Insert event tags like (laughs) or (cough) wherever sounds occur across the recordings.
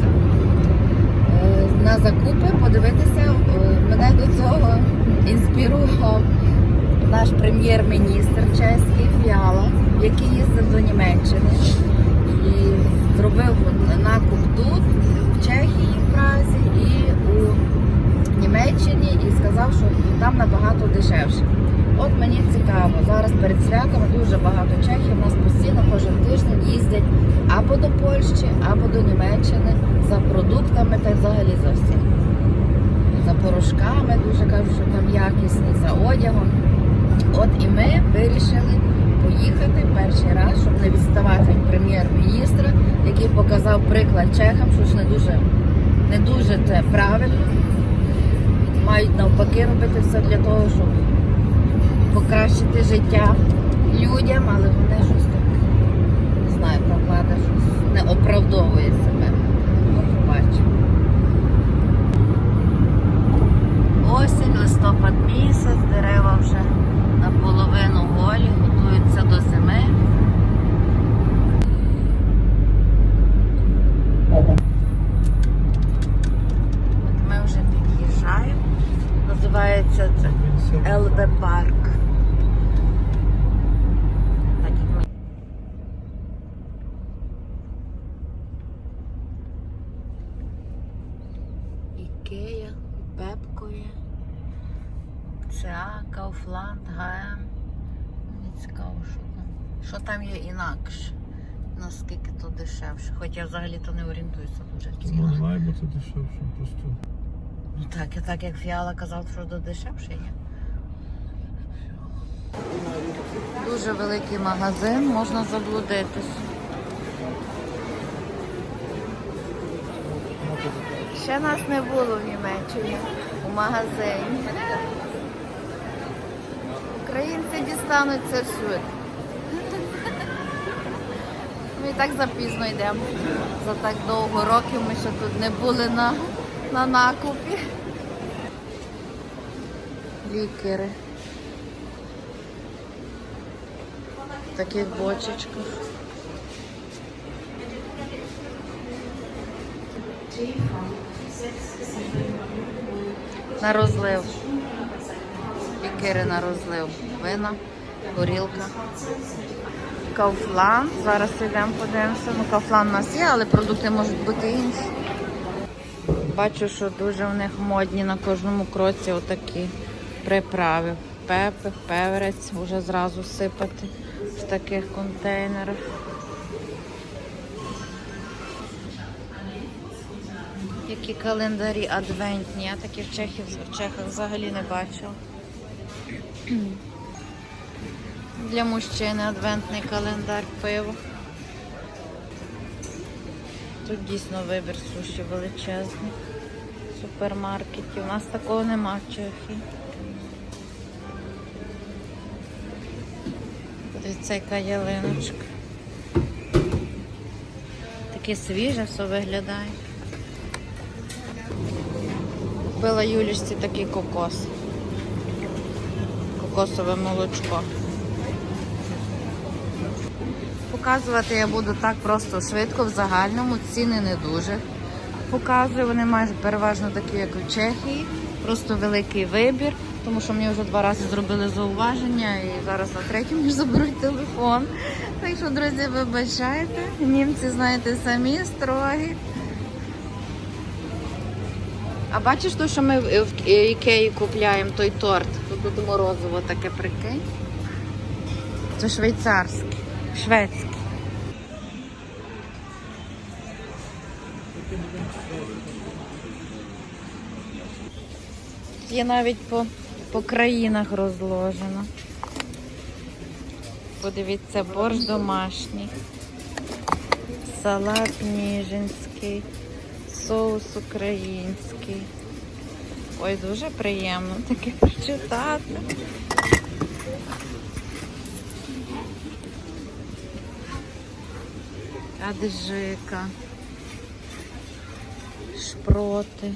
це. Е, На закупи подивитися, е, мене до цього інспірував наш прем'єр-міністр чеський Фіала, який їздив до Німеччини і зробив накуп тут, в Чехії, в Празі і у Німеччині і сказав, що там набагато дешевше. От мені цікаво, зараз перед святами дуже багато чехів нас постійно кожен тиждень їздять або до Польщі, або до Німеччини за продуктами та взагалі за всім. За порошками дуже кажуть, що там якісні, за одягом. От і ми вирішили поїхати перший раз, щоб не відставати від прем'єр-міністра, який показав приклад чехам, що ж не дуже, не дуже це правильно. Мають навпаки робити все для того, щоб покращити життя людям, але вони щось так, не знаю, та влада щось не оправдовує себе. Ну, побачимо. Осінь, листопад місяць, дерева вже наполовину голі, готуються до зими. От ми вже під'їжджаємо. Називається це ЛБ Парк. Так як ми. Ікея, Пепко є. Кауфланд, Мені цікаво, що там. Що там є інакше. Наскільки то дешевше. Хоч я взагалі то не орієнтуюся дуже в Ну, цінах. має бути дешевше, просто. Ну так, і так як Фіала казав, що до дешевше є. Дуже великий магазин, можна заблудитись. Ще нас не було в Німеччині у магазині. Українці дістануться всюди. Ми і так запізно йдемо. За так довго років ми ще тут не були на, на накупі. Лікери. В таких бочечках. На розлив. Лікери на розлив. Вина, горілка. Кауфлан. Зараз йдемо подивимося. Ну, Кауфлан у нас є, але продукти можуть бути інші. Бачу, що дуже в них модні на кожному кроці отакі приправи. Пепи, певерець, вже зразу сипати в таких контейнерах. Які календарі адвентні. Я таких в в Чехах взагалі не бачила. Для мужчини адвентний календар пиво. Тут дійсно вибір суші величезний. в Супермаркеті. У нас такого нема в Чехії. Дивіться, яка ялиночка. Таке свіже все виглядає. Купила Юлічці такий кокос. Кокосове молочко. Показувати я буду так просто швидко, в загальному. Ціни не дуже показую. Вони майже переважно такі, як у Чехії. Просто великий вибір, тому що мені вже два рази зробили зауваження і зараз на третій мені заберуть телефон. Так що, друзі, вибачайте. Німці, знаєте, самі строгі. А бачиш, то, що ми в Ікеї купляємо той торт? Тут тут морозиво таке прикинь. Це швейцарське, шведське. Є навіть по, по країнах розложено. Подивіться, борщ домашній, салат ніжинський, соус український. Ой, дуже приємно таке (laughs) прочитати. Аджика, шпроти.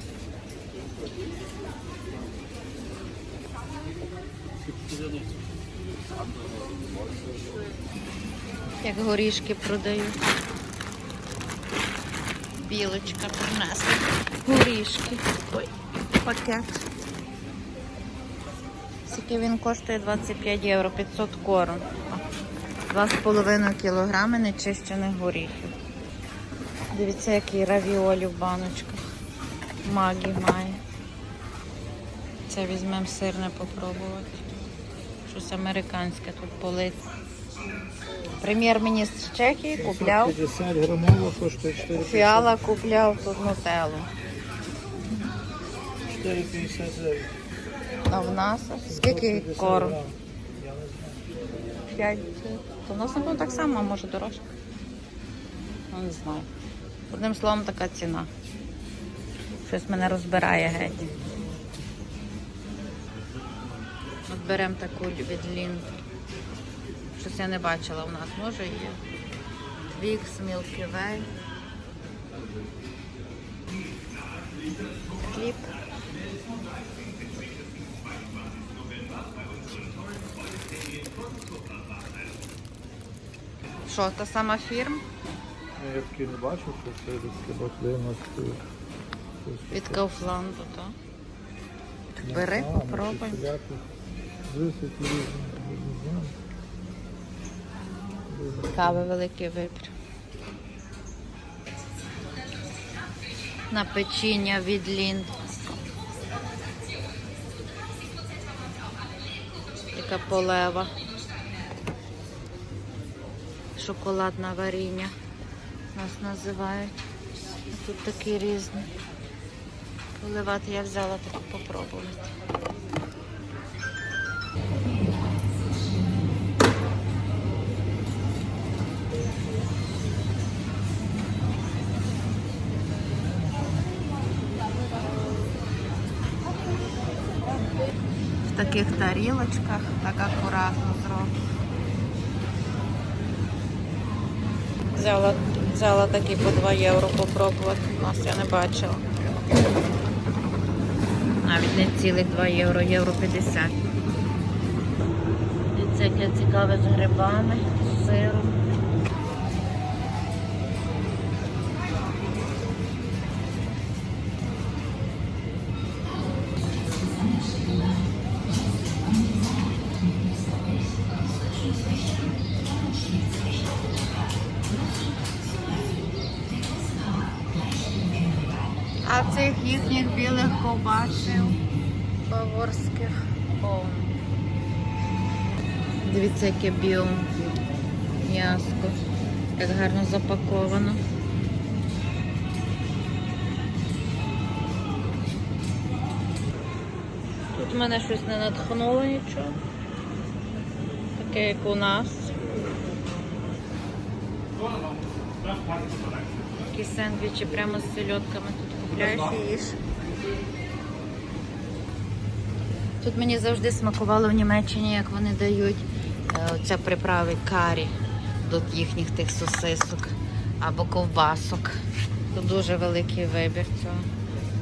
Як горішки продають. Білочка принесла. Горішки. Ой, пакет. Скільки він коштує 25 євро, 500 корон. 2,5 кілограми нечищених горіхів. Дивіться, який равіолі в баночках. Магі має. Це візьмемо сирне попробувати. Щось американське тут полить. Прем'єр-міністр Чехії купляв. 50 грамово коштує 4,50. Фіала купляв тут нутеллу. 4,59. А в нас скільки корм? Я не знаю. 5. То в нас напевно так само, а може дорожче. Ну, не знаю. Одним словом, така ціна. Щось мене розбирає геть. От беремо таку від Лін. Щось я не бачила у нас. Може є. Твікс, Milky Way. Хліб. Що, та сама фірма? Ну, Я таки не бачив, що це десь 90. Від Kaufland, так? Бери, попробуй. Дивися, які різні. не знаю. Кави великий вибір. На печіння від Лін. Така полева. Шоколадна варіння. Нас називають. Тут такі різні. Поливати я взяла таку попробувати. Таких тарілочках так акуратно зроблено. Взяла, взяла такі по 2 євро попробувати. У нас я не бачила. Навіть не цілих 2 євро, євро 50. І це яке цікаве з грибами, ковбасів баворських повно. Дивіться, яке біо м'яско. Як гарно запаковано. Тут мене щось не натхнуло нічого. Таке, як у нас. Такі сендвічі прямо з сельодками тут купляєш і їш. Тут мені завжди смакувало в Німеччині, як вони дають е, оце приправи карі до їхніх тих сосисок або ковбасок. Тут дуже великий вибір цього.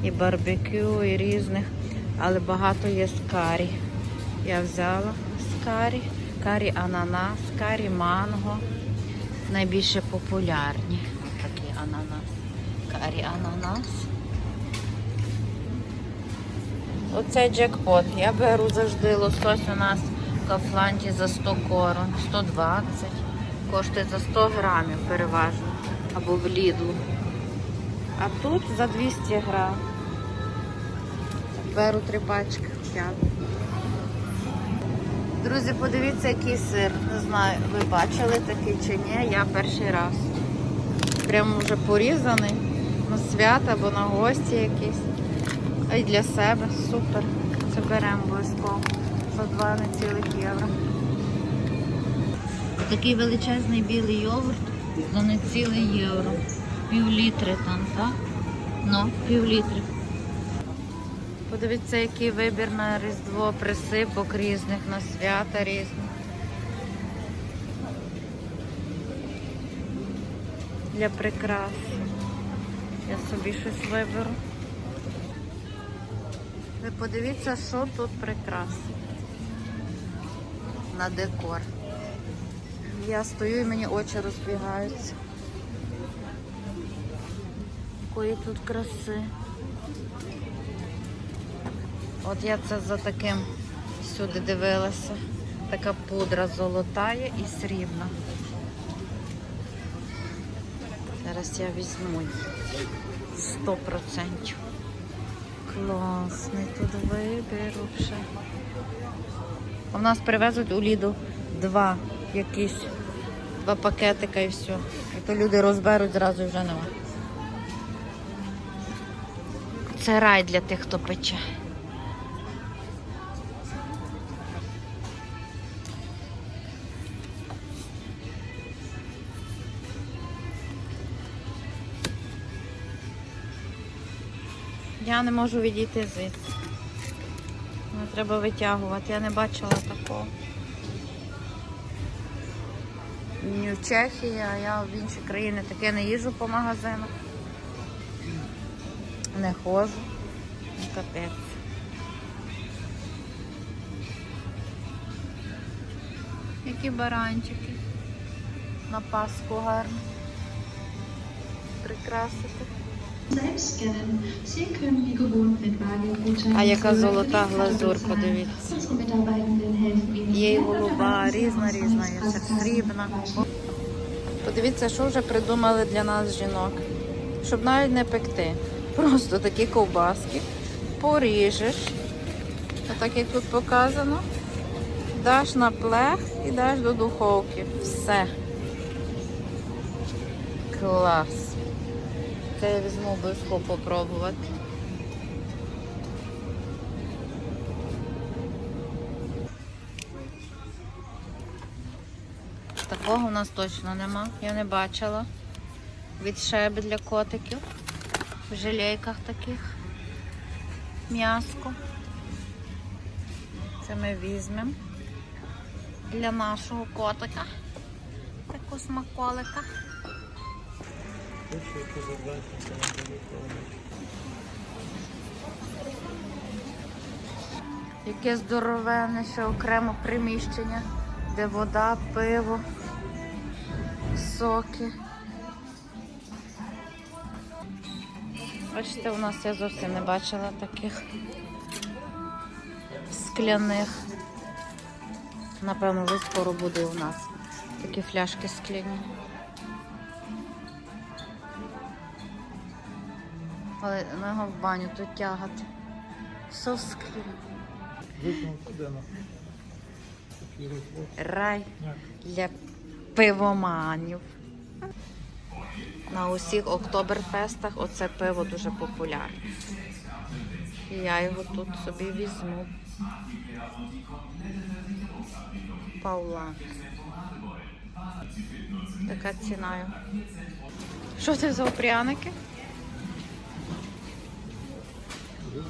І барбекю, і різних, але багато є з карі. Я взяла з карі, карі ананас, карі манго. Найбільше популярні такі ананас. Карі ананас. Оце джекпот. Я беру завжди лосось у нас в Кафланді за 100 корон, 120. Коштує за 100 грамів переважно. Або в Лідлу. А тут за 200 грам. Беру три пачки. Друзі, подивіться, який сир. Не знаю, ви бачили такий чи ні. Я перший раз. Прямо вже порізаний на свята або на гості якісь. А й для себе. Супер. Це беремо обов'язково. За 2 не цілих євро. Такий величезний білий йогурт за не ціле євро. Пів літри там, так? Ну, пів літри. Подивіться, який вибір на Різдво присипок різних, на свята різних. Для прикрас. Я собі щось виберу. Ви подивіться, що тут прекрасно на декор. Я стою і мені очі розбігаються. Якої тут краси. От я це за таким сюди дивилася. Така пудра золотає і срібна. Зараз я візьму 100%. Класний тут вибір вже. У нас привезуть у Ліду два якісь, два пакетика і все. І то люди розберуть, зразу вже нема. Це рай для тих, хто пече. Я не можу відійти звідси. Не треба витягувати. Я не бачила такого. Ні в Чехії, а я в інші країни таке не їжджу по магазинах. Не ходжу. Ну, Капець. Які баранчики. На Пасху гарно. Прикрасити. А яка золота Kreditkarte глазур, bezahlen. подивіться. Unsere Mitarbeitenden helfen Ihnen Є і голуба, різна, різна, є срібна. Подивіться, що вже придумали для нас жінок. Щоб навіть не пекти. Просто такі ковбаски поріжеш. Отак як тут показано. Даш на плех і даш до духовки. Все. Клас. Це я візьму обов'язково попробувати. Такого у нас точно нема. Я не бачила. Від шеби для котиків. В жилейках таких. М'яско. Це ми візьмемо для нашого котика. Таку смаколика. Яке здоровенне ще окремо приміщення, де вода, пиво, соки. Бачите, у нас я зовсім не бачила таких скляних. Напевно, скоро буде у нас такі фляшки скляні. Але на його в баню тут тягати. Розлог. Рай для пивоманів. На усіх октоберфестах оце пиво дуже популярне. І я його тут собі візьму. Паулан. Така ціна. Що це за пряники? Повним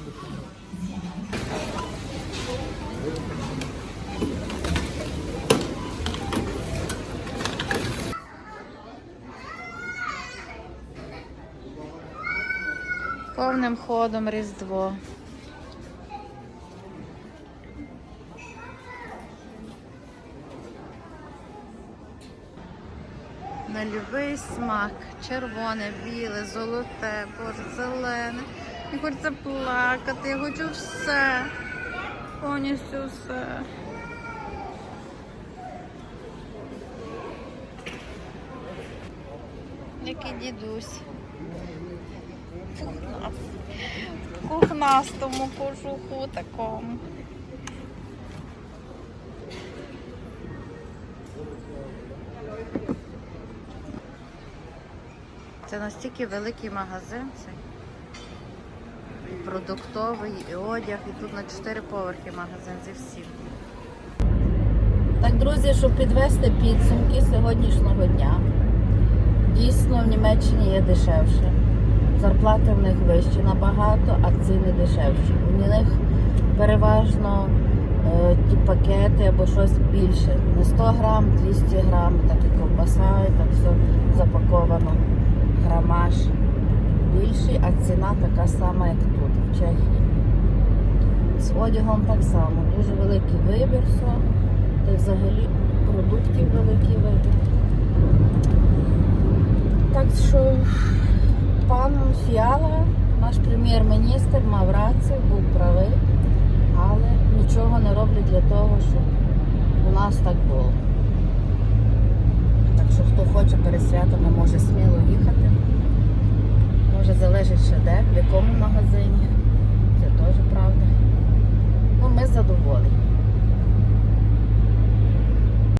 ходом Різдво. На любий смак. Червоне, біле, золоте, боже, зелене. Мені хочеться плакати, я хочу все. Повністю все. Який дідусь. Пухнаст. Пухнастому кожуху такому. Це настільки великий магазин цей. Продуктовий, і одяг, і тут на 4 поверхи магазин зі всім. Так, друзі, щоб підвести підсумки сьогоднішнього дня. Дійсно, в Німеччині є дешевше. Зарплати в них вищі набагато, а ціни дешевші. У них переважно е, ті пакети або щось більше. Не 100 грам, 200 грам, так і ковбаса, і так все запаковано. Грамаж більший, а ціна така сама, як в. З одягом так само. Дуже великий вибір всього. Та взагалі продуктів великий вибір. Так що пан Фіала, наш прем'єр-міністр, мав рацію, був правий, але нічого не роблять для того, щоб у нас так було. Так що хто хоче перед святами, може сміло їхати. Може залежить ще де, в якому магазині. Це теж правда. Ну, ми задоволені.